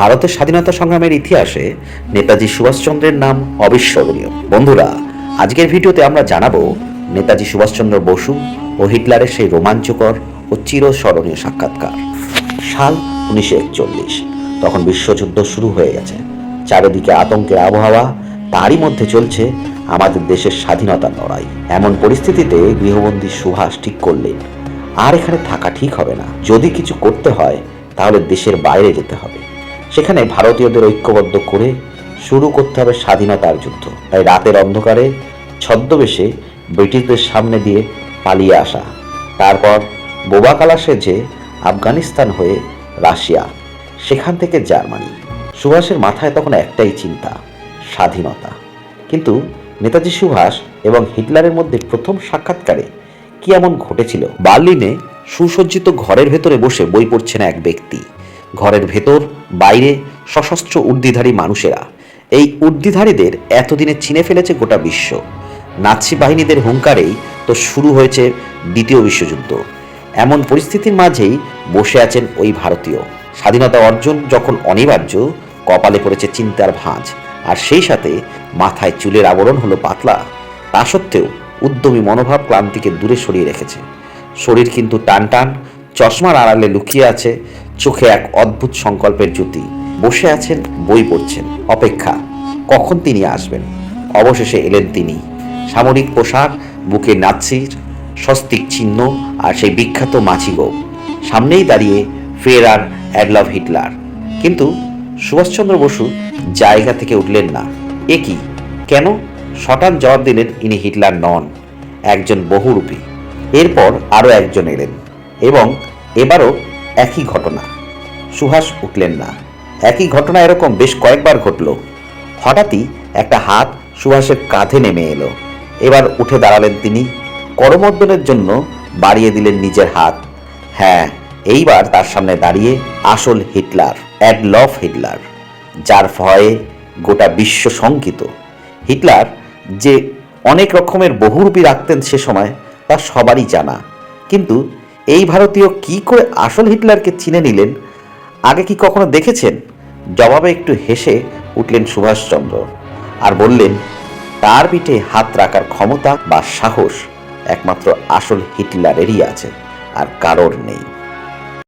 ভারতের স্বাধীনতা সংগ্রামের ইতিহাসে নেতাজি সুভাষচন্দ্রের নাম অবিস্মরণীয়। বন্ধুরা, আজকের ভিডিওতে আমরা জানাব নেতাজি সুভাষচন্দ্র বসু ও হিটলারের সেই রোমাঞ্চকর ও চিরস্মরণীয় সাক্ষাৎকার। সাল উনিশশো একচল্লিশ, তখন বিশ্বযুদ্ধ শুরু হয়ে গেছে। চারিদিকে আতঙ্কের আবহাওয়া, তারই মধ্যে চলছে আমাদের দেশের স্বাধীনতার লড়াই। এমন পরিস্থিতিতে গৃহবন্দী সুভাষ ঠিক করলেন, আর এখানে থাকা ঠিক হবে না। যদি কিছু করতে হয়, তাহলে দেশের বাইরে যেতে হবে। সেখানে ভারতীয়দের ঐক্যবদ্ধ করে শুরু করতে হবে স্বাধীনতার যুদ্ধ। তাই রাতের অন্ধকারে, ছদ্মবেশে ব্রিটিশদের সামনে দিয়ে পালিয়ে আসা। তারপর বোবাকালা সেজে আফগানিস্তান হয়ে রাশিয়া, সেখান থেকে জার্মানি। সুভাষের মাথায় তখন একটাই চিন্তা, স্বাধীনতা। কিন্তু নেতাজি সুভাষ এবং হিটলারের মধ্যে প্রথম সাক্ষাৎকারে কি এমন ঘটেছিল? বার্লিনে সুসজ্জিত ঘরের ভেতরে বসে বই পড়ছেন এক ব্যক্তি। ঘরের ভেতর বাইরে সশস্ত্র উর্দিধারী মানুষেরা। এই উর্দিধারীদের এতদিনে চিনে ফেলেছে গোটা বিশ্ব। নাৎসি বাহিনীদের হুঙ্কারেই তো শুরু হয়েছে দ্বিতীয় বিশ্বযুদ্ধ। এমন পরিস্থিতির মাঝেই বসে আছেন ওই ভারতীয়। স্বাধীনতা অর্জন যখন অনিবার্য, কপালে পড়েছে চিন্তার ভাঁজ। আর সেই সাথে মাথায় চুলের আবরণ হলো পাতলা। তা সত্ত্বেও উদ্যমী মনোভাব ক্লান্তিকে দূরে সরিয়ে রেখেছে। শরীর কিন্তু টান টান চশমার আড়ালে লুকিয়ে আছে চোখে এক অদ্ভুত সংকল্পের জ্যোতি। বসে আছেন, বই পড়ছেন। অপেক্ষা, কখন তিনি আসবেন? অবশেষে এলেন তিনি। সামরিক পোশাক, বুকে নাৎসির, স্বস্তিক চিহ্ন আর সেই বিখ্যাত মাছি গোপ। সামনেই দাঁড়িয়ে ফের আর অ্যাডলভ হিটলার। কিন্তু সুভাষচন্দ্র বসু জায়গা থেকে উঠলেন না। এ কি? কেন? শটান জবাব দিলেন ইনি হিটলার নন, একজন বহুরূপী। এরপর আরও একজন এলেন এবং এবারও একই ঘটনা। সুহাস উঠলেন না। একই ঘটনা এরকম বেশ কয়েকবার ঘটল। হঠাৎই একটা হাত সুহাসের কাঁধে নেমে এলো। এবার উঠে দাঁড়ালেন তিনি। করমর্দনের জন্য বাড়িয়ে দিলেন নিজের হাত। হ্যাঁ এইবার তার সামনে দাঁড়িয়ে আসল হিটলার অ্যাডলফ হিটলার, যার ভয়ে গোটা বিশ্ব শঙ্কিত। হিটলার যে অনেক রকমের বহুরূপী রাখতেন সে সময় তা সবারই জানা। কিন্তু এই ভারতীয় কি করে আসল হিটলারকে চিনে নিলেন? আগে কি কখনো দেখেছেন? জবাবে একটু হেসে উঠলেন সুভাষচন্দ্র আর বললেন, তার পিঠে হাত রাখার ক্ষমতা বা সাহস একমাত্র আসল হিটলারেরই আছে আর কারোর নেই।